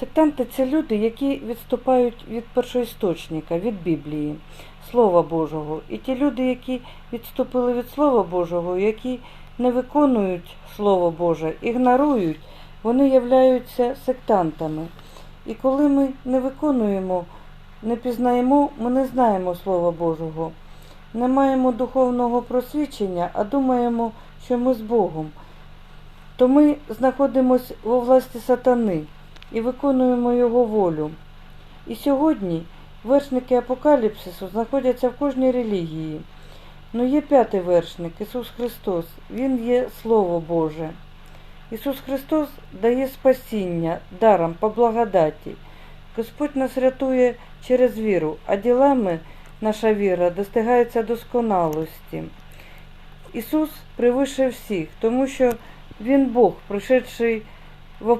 Сектанти це люди, які відступають від першоісточника, від Біблії, Слова Божого. І ті люди, які відступили від Слова Божого, які не виконують Слово Боже, ігнорують, вони являються сектантами. І коли ми не виконуємо, не пізнаємо, ми не знаємо Слова Божого, не маємо духовного просвідчення, а думаємо, що ми з Богом, то ми знаходимося во власті сатани і виконуємо його волю. І сьогодні вершники апокаліпсису знаходяться в кожній релігії. Ну є п'ятий вершник Ісус Христос. Він є Слово Боже. Ісус Христос дає спасіння даром по благодаті. Господь нас рятує через віру, а ділами наша віра достигається досконалості. Ісус превише всіх, тому що Він Бог, пришедший в